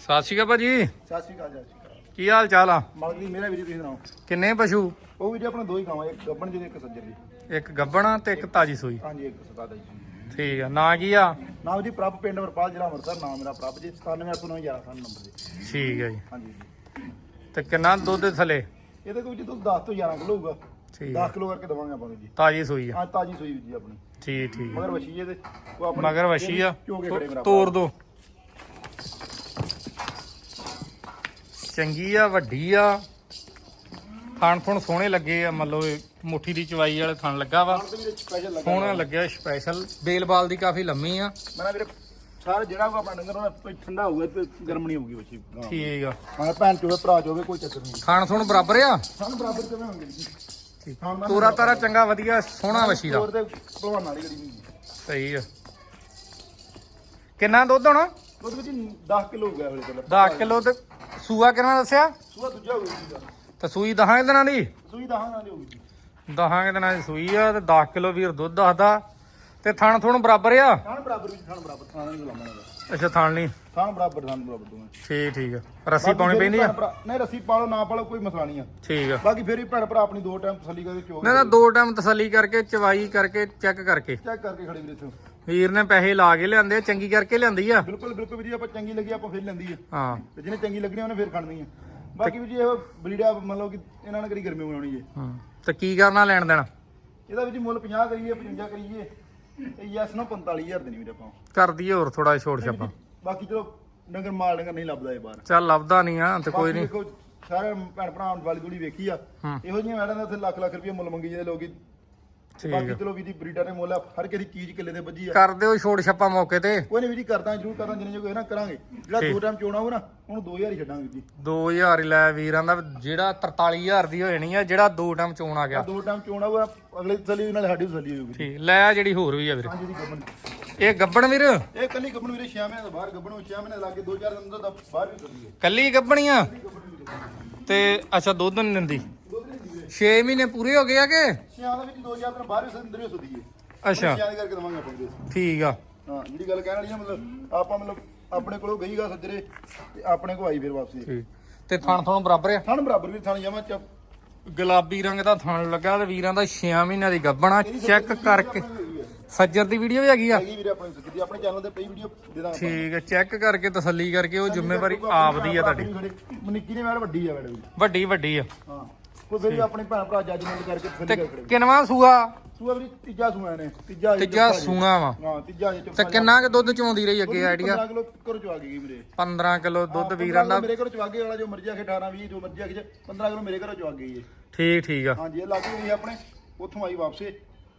ਸਤਿ ਸ਼੍ਰੀ ਅਕਾਲ ਭਾਜੀ। ਸਤਿ ਸ਼੍ਰੀ ਅਕਾਲ ਜੀ ਕੀ ਹਾਲ ਚਾਲ ਆ? ਮਾਲਕ ਮੇਰਾ ਵੀਰ ਤੁਸੀਂ ਸੁਣਾਓ? ਕਿੰਨੇ ਪਸ਼ੂ? ਉਹ ਵੀ ਜੀ ਆਪਣਾ ਦੋ ਹੀ ਗਾਵਾਂ ਇੱਕ ਗੱਬਣ ਜਿਹਦੇ ਇੱਕ ਸੱਜਰ ਦੀ। ਇੱਕ ਗੱਬਣਾ ਤੇ ਇੱਕ ਤਾਜੀ ਸੂਈ। ਹਾਂਜੀ ਇੱਕ ਸਤਾ ਦਾ ਜੀ। ਠੀਕ ਆ ਨਾਂ ਕੀ ਆ? ਨਾਮ ਜੀ ਪ੍ਰਭ ਪਿੰਡ ਵਰਪਾਲ ਜ਼ਿਲ੍ਹਾ ਅੰਮ੍ਰਿਤਸਰ ਨਾਮ ਮੇਰਾ ਪ੍ਰਭ ਜੀ 97811 ਸਾਲ ਨੰਬਰ ਜੀ। ਠੀਕ ਹੈ ਜੀ। ਹਾਂਜੀ। ਤੇ ਕਿੰਨਾ ਦੁੱਧ ਥਲੇ? ਇਹਦੇ ਕੋਈ ਜੀ ਦੁੱਧ 10 ਤੋਂ 11 ਕਿਲੋ ਹੋਊਗਾ। ਠੀਕ। 10 ਕਿਲੋ ਕਰਕੇ ਦਵਾਂਗੇ ਆਪਾਂ ਨੂੰ ਜੀ। ਤਾਜੀ ਸੂਈ ਆ। ਅੱਜ ਤਾਜੀ ਸੂਈ ਜੀ ਆਪਣੀ। ਠੀਕ ਠੀਕ ਮਗਰ ਵਛੀ ਇਹਦੇ। ਉਹ ਆਪਣੀ ਮਗਰ ਵਸ਼ੀ ਆ ਤੋੜ ਦੋ। ਚੰਗੀ ਆ ਵੱਡੀ ਆ। ਥਣ ਥਣ ਸੋਹਣੇ ਲੱਗੇ ਆ ਮਤਲਬ ਇਹ ਮੁੱਠੀ ਦੀ ਚਵਾਈ ਵਾਲੇ ਥਣ ਲੱਗਾ ਵਾ। ਸਪੈਸ਼ਲ ਲੱਗਾ ਸੋਹਣਾ ਲੱਗਿਆ ਸਪੈਸ਼ਲ ਬੇਲਬਾਲ ਦੀ ਕਾਫੀ ਲੰਮੀ ਆ। ਮੈਂ ਨਾ ਵੀਰੇ ਸਾਰਾ ਜਿਹੜਾ ਕੋ ਆਪਣਾ ਡੰਗਰ ਹੋਣਾ ਕੋਈ ਠੰਡਾ ਹੋਊਗਾ ਤੇ ਗਰਮ ਨਹੀਂ ਹੋਊਗੀ ਵਛੀ ਠੀਕ ਆ। ਹਾਂ ਭੈਣ ਚੋਵੇ ਭਰਾ ਚੋਵੇ ਕੋਈ ਚੱਕਰ ਨਹੀਂ। ਥਣ ਥਣ ਬਰਾਬਰ ਆ? ਸਾਨੂੰ ਬਰਾਬਰ ਕਿਵੇਂ ਹੋਣਗੇ ਜੀ? ਹਾਂ ਮੈਂ ਤੋਰਾ ਤਾਰਾ ਚੰਗਾ ਵਧੀਆ ਸੋਹਣਾ ਵਸ਼ੀ ਦਾ। ਹੋਰ ਤੇ ਭਲਵਾਨ ਵਾਲੀ ਗੜੀ ਨਹੀਂ। ਸਹੀ ਆ। ਕਿੰਨਾ ਦੁੱਧ ਹੋਣਾ? ਦੁੱਧ ਵਿੱਚ 10 ਕਿਲੋ ਹੋ ਗਿਆ ਹਲੇ ਚੱਲ 10 ਕਿਲੋ ਤੇ ਸੂਆ ਕਿੰਨਾ ਦੱਸਿਆ? ਸੂਆ ਦੂਜਾ ਹੋ ਗਿਆ ਤੇ ਸੂਈ ਦਹਾਂ ਦਿਨਾਂ ਦੀ? ਸੂਈ ਦਹਾਂ ਨਾਲ ਹੀ ਹੋ ਗਈ ਦਹਾਂ ਦਿਨਾਂ ਦੀ ਸੂਈ ਆ ਤੇ 10 ਕਿਲੋ ਵੀਰ ਦੁੱਧ ਦੱਸਦਾ। ਤੇ ਥਣ ਥਣ ਬਰਾਬਰ ਆ? ਖਾਣ ਬਰਾਬਰ ਵਿੱਚ ਖਾਣ ਬਰਾਬਰ ਖਾਣਾ ਨਹੀਂ ਲਾਉਣਾ ਅੱਛਾ ਥਣ ਨਹੀਂ? ਖਾਣ ਬਰਾਬਰ ਖਾਣ ਬਰਾਬਰ ਦੋਵੇਂ। ਠੀਕ ਠੀਕ ਆ। ਰੱਸੀ ਪਾਉਣੀ ਪੈਂਦੀ ਆ? ਭੈਣ ਭਰਾ- ਨਹੀਂ ਰੱਸੀ ਪਾ ਲਓ ਨਾ ਪਾ ਲਓ ਕੋਈ ਮਸਲਾ ਨਹੀਂ ਆ। ਠੀਕ ਆ। ਬਾਕੀ ਫਿਰ ਵੀ ਭੈਣ ਭਰਾ ਆਪਣੀ ਦੋ ਟਾਈਮ ਤਸੱਲੀ ਕਰਕੇ ਚੋਕ ਨਾ ਨਾ ਦੋ ਟਾਈਮ ਤਸੱਲੀ ਕਰਕੇ ਚਵਾਈ ਕਰਕੇ ਚੈੱਕ ਕਰਕੇ। ਚੈੱਕ ਕਰਕੇ ਖੜੇ ਵੀਰੇ ਇੱਥੋਂ। ਵੀਰ ਨੇ ਪੈਸੇ ਲਾ ਕੇ ਲਿਆਂਦੇ ਆ, ਚੰਗੀ ਕਰਕੇ ਲਿਆਂਦੀ ਆ। ਬਿਲਕੁਲ ਬਿਲਕੁਲ ਵੀਰੇ ਆਪਾਂ ਚੰਗੀ ਲੱਗੀ ਆਪਾਂ ਫਿਰ ਲੈਂਦੀ ਆ। ਹਾਂ। ਤੇ ਜਿਹਨੇ ਚੰਗੀ ਲੱਗਣੀ ਉਹਨੇ ਫਿਰ ਖੜਨੀ ਆ। ਬਾਕੀ ਵੀ ਜੀ ਇਹ ਬਲੀਡਾ ਮਤਲਬ ਕਿ ਇਹਨਾਂ ਨੇ ਕਰੀ ਗਰਮੀ ਬਣਾਉਣੀ ਜੇ। ਹਾਂ। ਤੇ ਕੀ ਕਰਨਾ ਲੈਣ ਦੇਣਾ? ਇਹਦਾ ਵੀ ਜੀ ਮੁੱਲ 50 ਕਰੀਏ 55 ਕਰੀਏ ਤੇ ਯੈਸ ਨੂੰ 45000 ਦੇਣੀ ਵੀਰੇ ਆਪਾਂ। ਕਰ ਦਈਏ ਹੋਰ ਥੋੜਾ ਛੋੜ ਛਾਪਾ। ਬਾਕੀ ਚਲੋ ਡੰਗਰ ਮਾਲ ਡੰਗਰ ਨਹੀਂ ਲੱਭਦਾ ਇਹ ਬਾਹਰ। ਚੱਲ ਲੱਭਦਾ ਨਹੀਂ ਆ ਤੇ ਕੋਈ ਬਾਕੀ ਨਹੀਂ। ਦੇਖੋ ਸਾਰੇ ਭੈਣ ਭਰਾ ਵਾਲੀ ਦੂੜੀ ਵੇਖੀ ਆ। ਇਹੋ ਜਿਹੀਆਂ ਮੈਡਮ ਨੇ ਉੱਥੇ ਲੱਖ ਲੱਖ ਰੁਪਏ ਮੁੱਲ ਮੰਗੀ ਜਾਂਦੇ ਲੋਕੀ ਬਾਕੀ ਚਲੋ ਵੀ ਦੀ ਬਰੀਡਰ ਨੇ ਮੁੱਲ ਹਰ ਕਿਸੇ ਦੀ ਚੀਜ਼ ਕਿੱਲੇ ਤੇ ਵੱਜੀ ਆ। ਕਰ ਦਿਓ ਛੋੜ ਛਾਪਾ ਮੌਕੇ ਤੇ। ਕੋਈ ਨਹੀਂ ਵੀ ਜੀ ਕਰਦਾ ਜ਼ਰੂਰ ਕਰਦਾ ਜਿੰਨੇ ਜੋ ਕੋਈ ਨਾ ਕਰਾਂਗੇ। ਜਿਹੜਾ ਦੋ ਟਾਈਮ ਚੋਣਾ ਹੋਊ ਨਾ ਉਹਨੂੰ 2000 ਹੀ ਛੱਡਾਂਗੇ ਜੀ। 2000 ਹੀ ਲੈ ਵੀਰਾਂ ਦਾ ਜਿਹੜਾ 43000 ਦੀ ਹੋ ਜਾਣੀ ਆ ਜਿਹੜਾ ਦੋ ਟਾਈਮ ਚੋਣ ਆ ਗਿਆ। ਦੋ ਟਾਈਮ ਚੋਣਾ ਹੋਊਗਾ ਅਗਲੇ ਤਸੱਲੀ ਨਾਲ ਸਾਡੀ ਤਸੱਲੀ ਹੋਊਗੀ ਠੀਕ ਲੈ ਜਿਹੜੀ ਹੋਰ ਵੀ ਆ ਵੀਰੇ। ਹਾਂਜੀ ਦੀ ਗੱਬਣ। ਇਹ ਗੱਬਣ ਵੀਰ? ਇਹ ਕੱਲੀ ਗੱਬਣ ਵੀਰੇ 6 ਮਹੀਨੇ ਤੋਂ ਬਾਹਰ ਗੱਬਣ ਨੂੰ 6 ਮਹੀਨੇ ਲਾ ਕੇ 2000 ਦਿਨ ਦਾ ਬਾਹਰ ਵੀ ਕੱਲੀ ਗੱਬਣੀ ਆ ਤੇ ਅੱਛਾ ਦੁੱਧ ਨਹੀਂ ਦਿੰਦੀ। 6 ਮਹੀਨੇ ਪੂਰੇ ਹੋ ਗਏ ਆ ਕਿ? ਦੇ ਵਿੱਚ 2000 ਦਿਨ ਬਾਹਰ ਵੀ ਅੰਦਰ ਵੀ ਸੁਦੀ ਹੈ ਅੱਛਾ ਦੇ ਕਰਕੇ ਦਵਾਂਗੇ ਆਪਾਂ ਠੀਕ ਆ। ਹਾਂ ਜਿਹੜੀ ਗੱਲ ਕਹਿਣ ਵਾਲੀ ਆ ਮਤਲਬ ਆਪਾਂ ਮਤਲਬ ਆਪਣੇ ਕੋਲੋਂ ਗਈਗਾ ਸੱਜਰੇ ਤੇ ਆਪਣੇ ਕੋਲ ਆਈ ਫਿਰ ਵਾਪਸੀ। ਤੇ ਥਣ ਥਣ ਬਰਾਬਰ ਆ? ਥਣ ਬਰਾਬਰ ਵੀ ਥਣ ਜਾਵਾਂ ਚ ਗੁਲਾਬੀ ਰੰਗ ਦਾ ਥਣ ਲੱਗਾ ਤੇ ਵੀਰਾਂ ਦਾ 6 ਮਹੀਨਿਆਂ ਦੀ ਗੱਬਣਾ। ਚੈੱਕ ਕਰਕੇ। ਸੱਜਰ ਦੀ ਵੀਡੀਓ ਵੀ ਹੈਗੀ ਆ? ਹੈਗੀ ਵੀਰੇ ਆਪਣੇ ਸੱਜਰੀ ਆਪਣੇ ਚੈਨਲ ਤੇ ਪਈ ਵੀਡੀਓ ਦੇ ਦਾਂਗੇ ਠੀਕ ਹੈ ਚੈੱਕ ਕਰਕੇ ਤਸੱਲੀ ਕਰਕੇ ਉਹ ਜ਼ਿੰਮੇਵਾਰੀ ਆਪਦੀ ਆ ਤੁਹਾਡੀ। ਨਿੱਕੀ ਨੇ ਮੈਡ ਵੱਡੀ ਆ ਵੱਡੀ ਵੱਡੀ ਆ। ਹਾਂ। ਕੋਈ ਫਿਰ ਵੀ ਆਪਣੇ ਭੈਣ ਭਰਾ ਜੱਜਮੈਂਟ ਕਰਕੇ ਤਸੱਲੀ ਤੇ ਕਰ ਖੜੇ ਕਿੰਨਵਾ ਸੂਆ? ਸੂਆ ਵੀ ਤੀਜਾ ਸੂਆ ਨੇ ਤੀਜਾ ਜੀ ਤੀਜਾ ਚੌਥਾ ਜੀ। ਸੂਣਾ ਵਾ। ਹਾਂ ਤੀਜਾ ਜੀ ਤੇ ਕਿੰਨਾ ਕੁ ਦੁੱਧ ਚੋਂਦੀ ਰਹੀ ਅੱਗੇ ਆਈਡੀਆ? 15 ਕਿਲੋ ਘਰੋਂ ਚਵਾ ਗਈ ਵੀਰੇ। 15 ਕਿਲੋ ਦੁੱਧ ਵੀਰਾਂ 15 ਦਾ ਮੇਰੇ ਘਰੋਂ ਚਵਾ ਕੇ ਵਾਲਾ ਜੋ ਮਰਜ਼ੀ ਆਖੇ 18 20 ਜੋ ਮਰਜ਼ੀ ਆਖੇ 15 ਕਿਲੋ ਮੇਰੇ ਘਰੋਂ ਚਵਾ ਗਈ ਹੈ ਠੀਕ ਠੀਕ ਆ। ਹਾਂਜੀ ਇਹ ਲੱਗ ਗਈ ਆਪਣੇ ਉੱਥੋਂ ਆਈ ਵਾਪਸੇ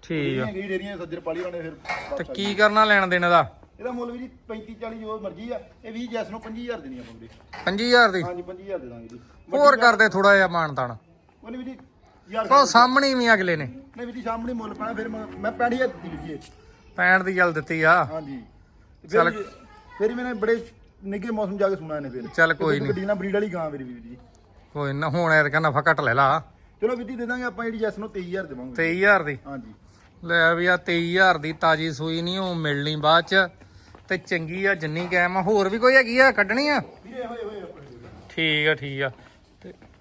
ਠੀਕ ਆ। ਗਈ ਡੇਰੀਆਂ ਸੱਜਰ ਪਾਲੀ ਵਾਲੇ ਫਿਰ ਤੇ ਵਾਪਸ ਆ ਗਈ। ਕੀ ਕਰਨਾ ਲੈਣ ਦੇਣ ਦਾ? ਇਹਦਾ ਮੁੱਲ ਵੀ ਜੀ 35 40 ਜੋ ਮਰਜ਼ੀ ਆ ਇਹ 20 ਜੈਸ ਨੂੰ 25000 ਦੇਣੀ ਵੀਰੇ। 25000 ਦੀ? ਹਾਂਜੀ 25000 ਦੇ ਦਾਂਗੇ ਜੀ। ਹੋਰ ਕਰਦੇ ਥੋੜਾ ਜਿਹਾ ਮਾਨਤਾਨ ਉਹਨੇ ਵੀ ਜੀ ਯਾਰ ਉਹ ਸਾਹਮਣੇ ਵੀ ਅਗਲੇ ਨੇ। ਨਹੀਂ ਵੀ ਜੀ ਸਾਹਮਣੇ ਮੁੱਲ ਪੈਣਾ ਫਿਰ ਮੈਂ ਮੈਂ ਪੈਣੀ ਹੱਥ ਦੀ ਜੀ ਪੈਣ ਦੀ ਗੱਲ ਦਿੱਤੀ ਆ। ਹਾਂਜੀ। ਤੇ ਚੱਲ। ਫਿਰ ਵੀ- ਫਿਰ ਵੀ ਮੈਨੇ ਬੜੇ ਨਿੱਗੇ ਮੌਸਮ ਜਾ ਕੇ ਸੁਣਾ ਇਹਨੇ ਫਿਰ। ਚੱਲ ਕੋਈ ਨਹੀਂ। ਗੱਡੀ ਨਾਲ ਬਰੀਡ ਵਾਲੀ ਗਾਂ ਮੇਰੀ ਵੀਰ ਜੀ। ਕੋਈ ਨਾ ਹੁਣ ਐਰ ਕਹਿੰਦਾ ਫਾ ਘੱਟ ਲੈ ਲਾ। ਚਲੋ ਵੀਰ ਜੀ ਦੇ ਦਾਂਗੇ ਆਪਾਂ ਜਿਹੜੀ ਜੈਸ ਨੂੰ 23000 ਦੇਵਾਂਗੇ। 23000 ਦੀ? ਹਾਂਜੀ। ਲੈ ਵੀ ਆ 23000 ਦੀ ਤਾਜੀ ਸੂਈ ਨਹੀਂ ਉਹ ਮਿਲਣੀ ਬਾਅਦ ਚ। ਤੇ ਚੰਗੀ ਆ ਜਿੰਨੀ ਕਾਇਮ ਆ। ਹੋਰ ਵੀ ਕੋਈ ਹੈਗੀ ਆ ਕੱਢਣੀ ਆ? ਵੀਰੇ ਹੋਏ ਹੋਏ ਆਪਣੇ। ਠੀਕ ਆ ਠੀਕ ਆ।